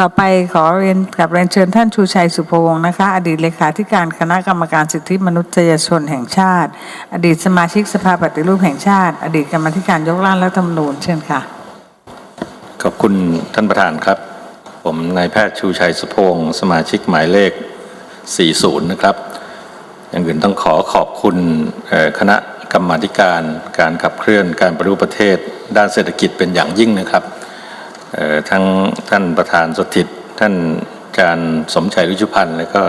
ต่อไปขอเรียนกับเรียนเชิญท่านชูชัยสุภวงศ์นะคะ อดีตเลขาธิการคณะกรรมการสิทธิมนุษยชนแห่งชาติ อดีตสมาชิกสภาปฏิรูปแห่งชาติ อดีตกรรมธิการยกร่างรัฐธรรมนูญเชิญค่ะ ขอบคุณท่านประธานครับ ผมนายแพทย์ชูชัยสุพงศ์สมาชิกหมายเลข 40 นะครับ อย่างอื่นต้องขอขอบคุณคณะกรรมาธิการการขับเคลื่อนการปฏิรูปประเทศ ด้านเศรษฐกิจเป็นอย่างยิ่งนะครับ ทั้งท่านประธานสถิต ท่านอาจารย์สมชัยรุชุพันธ์ และก็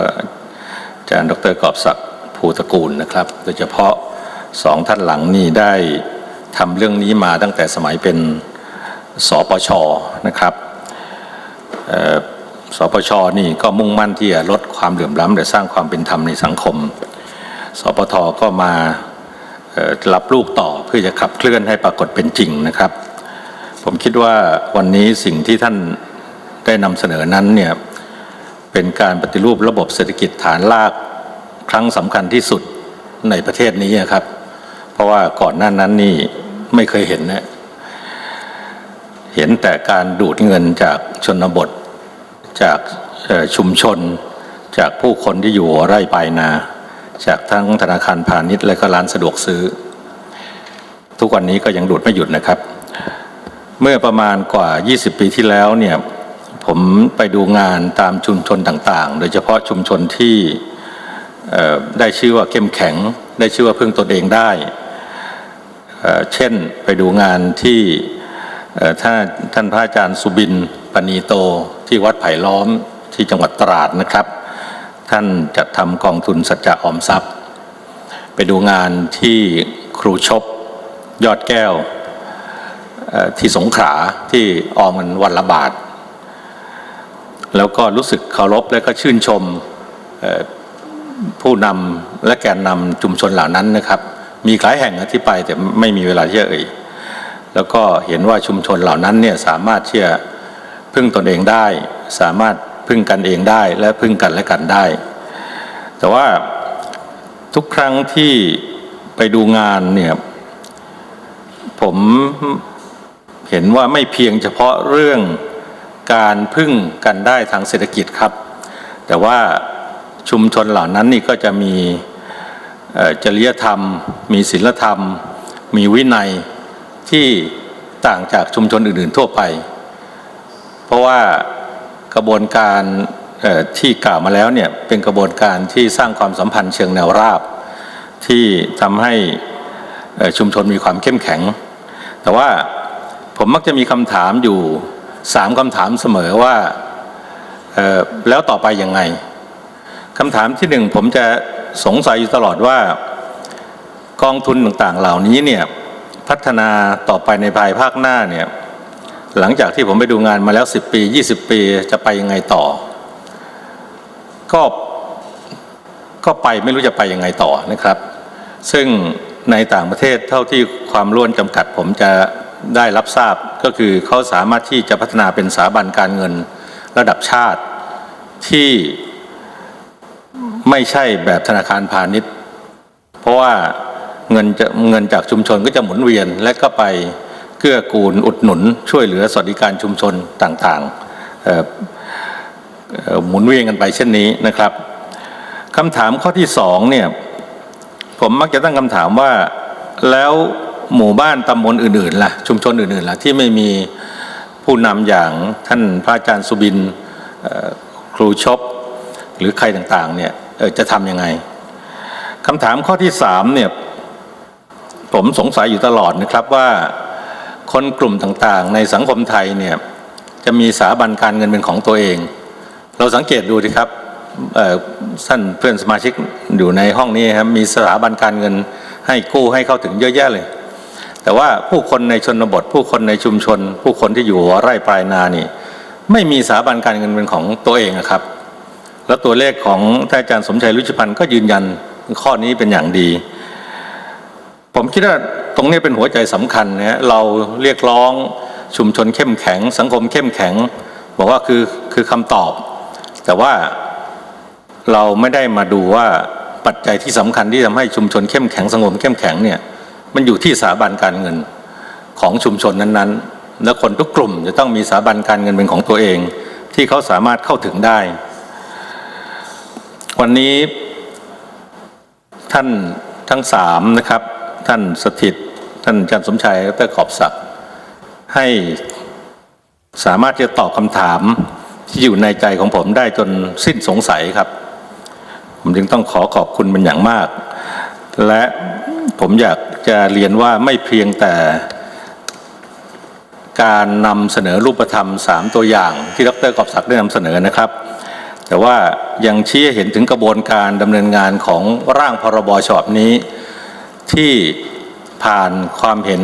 อาจารย์ดรกอบศักดิ์ภูตระกูลนะครับ โดยเฉพาะสองท่านหลังนี่ได้ทำเรื่องนี้มาตั้งแต่สมัยเป็นสปชนะครับสปชนี่ก็มุ่งมั่นที่จะลดความเหลื่อมล้ำและสร้างความเป็นธรรมในสังคม สปทก็มารับลูกต่อเพื่อจะขับเคลื่อนให้ปรากฏเป็นจริงนะครับ ผมคิดว่าวันนี้สิ่งที่ท่านได้นำเสนอนั้นเนี่ยเป็นการปฏิรูประบบเศรษฐกิจฐานรากครั้งสำคัญที่สุดในประเทศนี้นครับ เพราะว่าก่อนหน้านั้นนี่ไม่เคยเห็นนะเห็นแต่การดูดเงินจากชนบท จากชุมชน จากผู้คนที่อยู่ไร่ปลายนา จากทั้งธนาคารพาณิชย์และก็ร้านสะดวกซื้อ ทุกวันนี้ก็ยังดูดไม่หยุดนะครับ เมื่อประมาณกว่า 20 ปีที่แล้วเนี่ยผมไปดูงานตามชุมชนต่างๆ โดยเฉพาะชุมชนที่ได้ชื่อว่าเข้มแข็ง ได้ชื่อว่าพึ่งตนเองได้เเช่นไปดูงานที่เอ่อถ้าท่านพระอาจารย์สุบินปณีโตที่วัดไผ่ล้อมที่จังหวัดตราดนะครับ ท่านจัดทำกองทุนสัจจะออมทรัพย์ ไปดูงานที่ครูชบยอดแก้ว ที่สงขลาที่ออมกันวันละบาท แล้วก็รู้สึกเคารพและก็ชื่นชมผู้นำและแกนนำชุมชนเหล่านั้นนะครับ มีหลายแห่งที่ไปแต่ไม่มีเวลาที่จะเอ่ยแล้วก็เห็นว่าชุมชนเหล่านั้นเนี่ยสามารถที่จะพึ่งตนเองได้ สามารถพึ่งกันเองได้และพึ่งกันและกันได้ แต่ว่าทุกครั้งที่ไปดูงานเนี่ยผม เห็นว่าไม่เพียงเฉพาะเรื่องการพึ่งกันได้ทางเศรษฐกิจครับ แต่ว่าชุมชนเหล่านั้นนี่ก็จะมีจริยธรรม มีศีลธรรม มีวินัยที่ต่างจากชุมชนอื่น ๆ ทั่วไป เพราะว่ากระบวนการที่กล่าวมาแล้วเนี่ยเป็นกระบวนการที่สร้างความสัมพันธ์เชิงแนวราบ ที่ทำให้ชุมชนมีความเข้มแข็ง แต่ว่า ผมมักจะมีคำถามอยู่สามคำถามเสมอว่าแล้วต่อไปยังไงคำถามที่หนึ่งผมจะสงสัยอยู่ตลอดว่า กองทุนต่างๆ เหล่านี้เนี่ยพัฒนาต่อไปในภายภาคหน้าเนี่ยหลังจากที่ผมไปดูงานมาแล้ว 10 ปี 20 ปีจะไปยังไงต่อ ก็ก็ไปไม่รู้จะไปยังไงต่อนะครับ ซึ่งในต่างประเทศเท่าที่ความร่วนจำกัดผมจะ ได้รับทราบก็คือเขาสามารถที่จะพัฒนาเป็นสถาบันการเงินระดับชาติที่ไม่ใช่แบบธนาคารพาณิชย์ เพราะว่าเงินจะเงินจากชุมชนก็จะหมุนเวียน และก็ไปเกื้อกูลอุดหนุน ช่วยเหลือสวัสดิการชุมชนต่างๆหมุนเวียนกันไปเช่นนี้นะครับคำถามข้อที่สองเนี่ยผมมักจะตั้งคำถามว่าแล้ว หมู่บ้านตำบลอื่นๆล่ะชุมชนอื่นๆล่ะที่ไม่มีผู้นำอย่างท่านพระอาจารย์สุบินครูชบหรือใครต่างๆเนี่ยจะทำยังไงคำถามข้อที่สามเนี่ยผมสงสัยอยู่ตลอดนะครับว่าคนกลุ่มต่างๆ ในสังคมไทยเนี่ยจะมีสถาบันการเงินเป็นของตัวเอง เราสังเกตดูสิครับท่านเพื่อนสมาชิกอยู่ในห้องนี้ครับมีสถาบันการเงินให้กู้ให้เข้าถึงเยอะแยะเลย แต่ว่าผู้คนในชนบท ผู้คนในชุมชน ผู้คนที่อยู่หัวไร่ปลายนานี่ ไม่มีสถาบันการเงินเป็นของตัวเองอะครับ แล้วตัวเลขของท่านอาจารย์สมชัยรุชิพันธ์ก็ยืนยันข้อนี้เป็นอย่างดี ผมคิดว่าตรงนี้เป็นหัวใจสำคัญนะฮะเราเรียกร้องชุมชนเข้มแข็ง สังคมเข้มแข็ง บอกว่าคือคือคำตอบ แต่ว่าเราไม่ได้มาดูว่าปัจจัยที่สำคัญที่ทำให้ชุมชนเข้มแข็งสังคมเข้มแข็งเนี่ย มันอยู่ที่สถาบันการเงินของชุมชนนั้นๆ และคนทุกกลุ่มจะต้องมีสถาบันการเงินเป็นของตัวเอง ที่เขาสามารถเข้าถึงได้ วันนี้ท่านทั้งสามนะครับ ท่านสถิต ท่านอาจารย์สมชัยดรขอบศักดิ์ให้สามารถจะตอบคำถามที่อยู่ในใจของผมได้จนสิ้นสงสัยครับ ผมจึงต้องขอขอบคุณเป็นอย่างมาก และ ผมอยากจะเรียนว่าไม่เพียงแต่การนำเสนอรูปธรรมสามตัวอย่างที่ดรกอบศักดิ์ได้นำเสนอนะครับ แต่ว่ายังชี้เห็นถึงกระบวนการดำเนินงานของร่างพรบฉบับนี้ ที่ผ่านความเห็น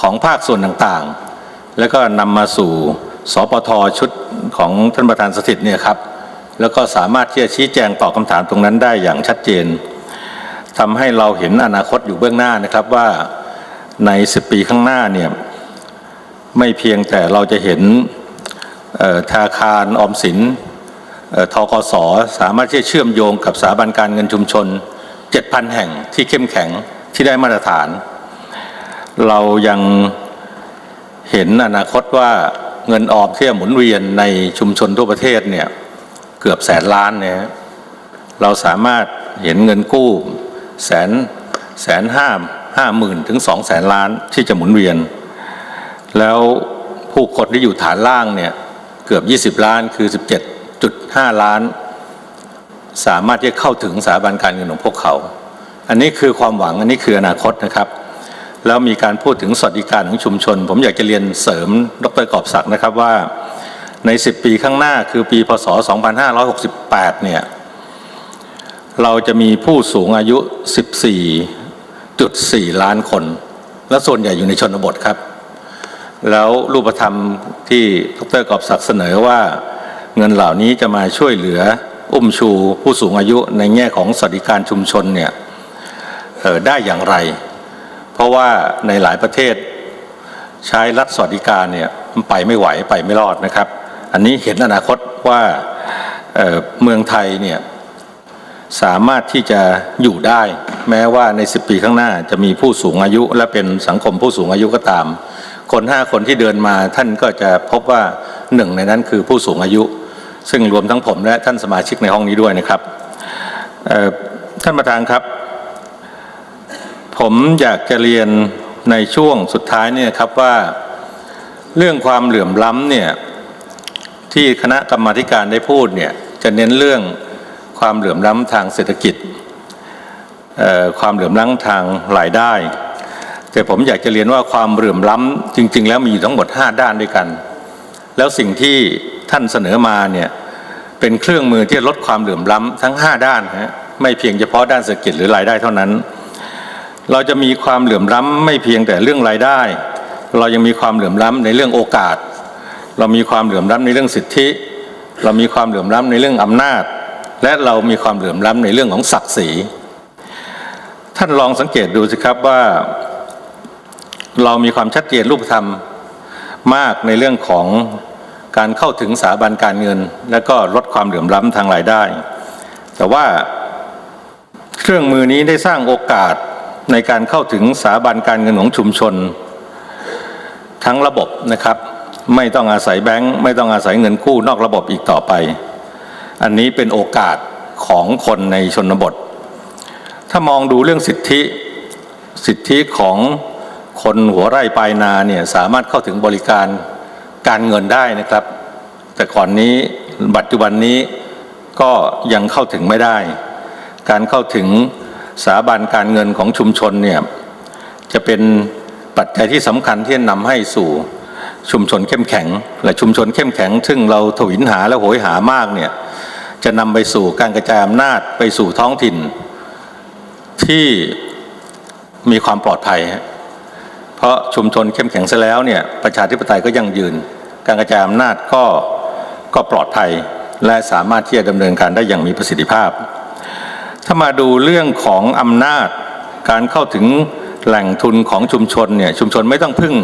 ของภาคส่วนต่างๆ แล้วก็นำมาสู่สปทชุดของท่านประธานสถิตเนี่ยครับ แล้วก็สามารถที่จะชี้แจงตอบคำถามตรงนั้นได้อย่างชัดเจน ทำให้เราเห็นอนาคตอยู่เบื้องหน้านะครับว่าใน10ปีข้างหน้าเนี่ยไม่เพียงแต่เราจะเห็นธนาคารออมสินทกสสามารถที่จะเชื่อมโยงกับสถาบันการเงินชุมชน 7,000 แห่งที่เข้มแข็งที่ได้มาตรฐาน เรายังเห็นอนาคตว่าเงินออมที่หมุนเวียนในชุมชนทั่วประเทศเนี่ยเกือบแสนล้านเนี่ยเราสามารถเห็นเงินกู้ แสนแสนห้าห้าหมื่นถึงสองแสนล้านที่จะหมุนเวียน แล้วผู้คนที่อยู่ฐานล่างเนี่ยเกือบ 20 ล้านคือ 17.5 ล้าน สามารถที่จะเข้าถึงสถาบันการเงินของพวกเขา อันนี้คือความหวังอันนี้คืออนาคตนะครับแล้วมีการพูดถึงสวัสดิการของชุมชน ผมอยากจะเรียนเสริมดรกอบศักดิ์นะครับว่าใน 10 ปีข้างหน้าคือปีพศ 2568 เนี่ย เราจะมีผู้สูงอายุ 14.4 ล้านคน และส่วนใหญ่อยู่ในชนบทครับ แล้วรูปธรรมที่ดรกอบศักดิ์เสนอว่าเงินเหล่านี้จะมาช่วยเหลืออุ้มชูผู้สูงอายุในแง่ของสวัสดิการชุมชนเนี่ยออได้อย่างไร เพราะว่าในหลายประเทศใช้รัฐสวัสดิการเนี่ยมันไปไม่ไหวไปไม่รอดนะครับ อันนี้เห็นอนาคตว่าเออเมืองไทยเนี่ย สามารถที่จะอยู่ได้ แม้ว่าใน 10 ปีข้างหน้าจะมีผู้สูงอายุ และเป็นสังคมผู้สูงอายุก็ตาม คนห้าคนที่เดินมาท่านก็จะพบว่าหนึ่งในนั้นคือผู้สูงอายุ ซึ่งรวมทั้งผมและท่านสมาชิกในห้องนี้ด้วยนะครับท่านประธานครับ ผมอยากจะเรียนในช่วงสุดท้ายเนี่ยครับว่าเรื่องความเหลื่อมล้ำเนี่ยที่คณะกรรมาธิการได้พูดเนี่ยจะเน้นเรื่อง ความเหลื่อมล้ำทางเศรษฐกิจ ความเหลื่อมล้ำทางรายได้ แต่ผมอยากจะเรียนว่าความเหลื่อมล้ำจริง ๆ แล้วมีอยู่ทั้งหมด 5 ด้านด้วยกัน แล้วสิ่งที่ท่านเสนอมาเนี่ยเป็นเครื่องมือที่ลดความเหลื่อมล้ำทั้ง 5 ด้านนะฮะไม่เพียงเฉพาะด้านเศรษฐกิจหรือรายได้เท่านั้น เราจะมีความเหลื่อมล้ำไม่เพียงแต่เรื่องรายได้ เรายังมีความเหลื่อมล้ำในเรื่องโอกาส เรามีความเหลื่อมล้ำในเรื่องสิทธิ เรามีความเหลื่อมล้ำในเรื่องอำนาจ และเรามีความเหลื่อมล้ำในเรื่องของศักดิ์ศรี ท่านลองสังเกตดูสิครับว่า เรามีความชัดเจนรูปธรรมมากในเรื่องของการเข้าถึงสถาบันการเงิน และก็ลดความเหลื่อมล้ำทางรายได้ แต่ว่าเครื่องมือนี้ได้สร้างโอกาสในการเข้าถึงสถาบันการเงินของชุมชน ทั้งระบบนะครับ ไม่ต้องอาศัยแบงค์ไม่ต้องอาศัยเงินกู้นอกระบบอีกต่อไป อันนี้เป็นโอกาสของคนในชนบท ถ้ามองดูเรื่องสิทธิสิทธิของคนหัวไร่ปลายนาเนี่ยสามารถเข้าถึงบริการการเงินได้นะครับ แต่ก่อนนี้ปัจจุบันนี้ก็ยังเข้าถึงไม่ได้ การเข้าถึงสถาบันการเงินของชุมชนเนี่ยจะเป็นปัจจัยที่สำคัญที่จะนำให้สู่ชุมชนเข้มแข็ง และชุมชนเข้มแข็ง ซึ่งเราถวิลหาและโหยหามากเนี่ย จะนำไปสู่การกระจายอำนาจไปสู่ท้องถิ่น ที่มีความปลอดภัย เพราะชุมชนเข้มแข็งซะแล้วเนี่ยประชาธิปไตยก็ยั่งยืน การกระจายอำนาจก็ก็ปลอดภัย และสามารถที่จะดำเนินการได้อย่างมีประสิทธิภาพ ถ้ามาดูเรื่องของอำนาจการเข้าถึงแหล่งทุนของชุมชนเนี่ยชุมชนไม่ต้องพึ่ง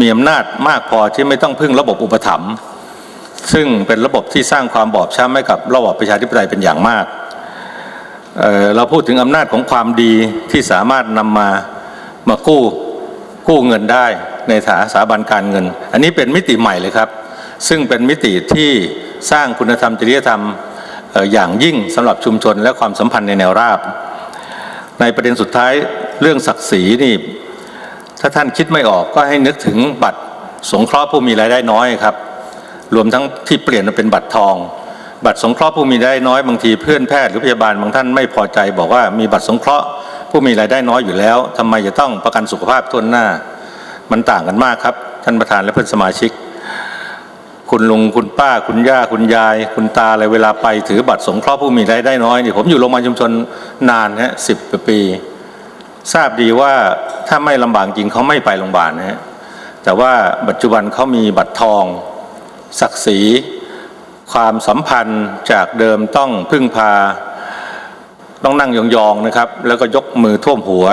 มีอำนาจมากพอที่ไม่ต้องพึ่งระบบอุปถัมภ์ ซึ่งเป็นระบบที่สร้างความบอบช้ำให้กับระบอบประชาธิปไตยเป็นอย่างมากเเราพูดถึงอำนาจของความดีที่สามารถนำมามากู้กู้เงินได้ในฐานสถาบันการเงิน อันนี้เป็นมิติใหม่เลยครับ ซึ่งเป็นมิติที่สร้างคุณธรรมจริยธรรมออย่างยิ่งสำหรับชุมชนและความสัมพันธ์ในแนวราบ ในประเด็นสุดท้ายเรื่องศักดิ์ศรีนี่ถ้าท่านคิดไม่ออกก็ให้นึกถึงบัตรสงเคราะห์ผู้มีรายได้น้อยครับ รวมทั้งที่เปลี่ยนมาเป็นบัตรทอง บัตรสงเคราะห์ผู้มีรายได้น้อยบางทีเพื่อนแพทย์หรือพยาบาลบางท่านไม่พอใจ บอกว่ามีบัตรสงเคราะห์ผู้มีรายได้น้อยอยู่แล้วทำไมจะต้องประกันสุขภาพทั่วหน้า มันต่างกันมากครับ ท่านประธานและเพื่อนสมาชิก คุณลุงคุณป้าคุณย่าคุณยาย คุณตาอะไรเวลาไปถือบัตรสงเคราะห์ผู้มีรายได้น้อยนี่ผมอยู่โรงพยาบาลชุมชนนานฮะสิบปี ทราบดีว่าถ้าไม่ลำบากจริงเขาไม่ไปโรงพยาบาลนะฮะแต่ว่าปัจจุบันเขามีบัตรทอง ศักดิ์ศรี ความสัมพันธ์จากเดิมต้องพึ่งพา ต้องนั่งยองๆนะครับ แล้วก็ยกมือท่วมหัว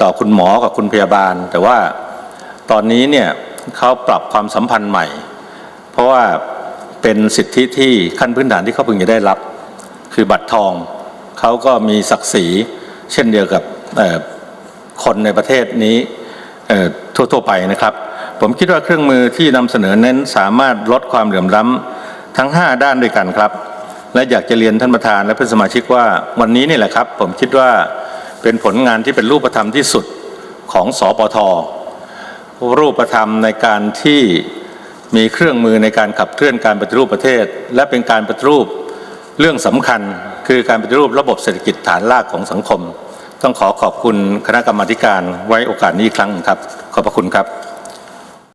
ต่อคุณหมอกับคุณพยาบาล แต่ว่าตอนนี้เนี่ยเขาปรับความสัมพันธ์ใหม่ เพราะว่าเป็นสิทธิที่ขั้นพื้นฐานที่เขาพึงจะได้รับ คือบัตรทองเขาก็มีศักดิ์ศรีเช่นเดียวกับคนในประเทศนี้ทั่วๆไปนะครับ ผมคิดว่าเครื่องมือที่นำเสนอเน้นสามารถลดความเหลื่อมล้ำทั้ง 5 ด้านด้วยกันครับ และอยากจะเรียนท่านประธานและเพื่อนสมาชิกว่าวันนี้นี่แหละครับ ผมคิดว่าเป็นผลงานที่เป็นรูปธรรมที่สุดของสอปทรูปธรรมในการที่มีเครื่องมือในการขับเคลื่อนการปฏิรูปประเทศ และเป็นการปฏิรูปเรื่องสำคัญ คือการปฏิรูประบบเศรษฐกิจฐานรากของสังคม ต้องขอขอบคุณคณะกรรมาการไว้โอกาสนี้อีกครั้งหนึ่งครับ ขอบพระคุณครับ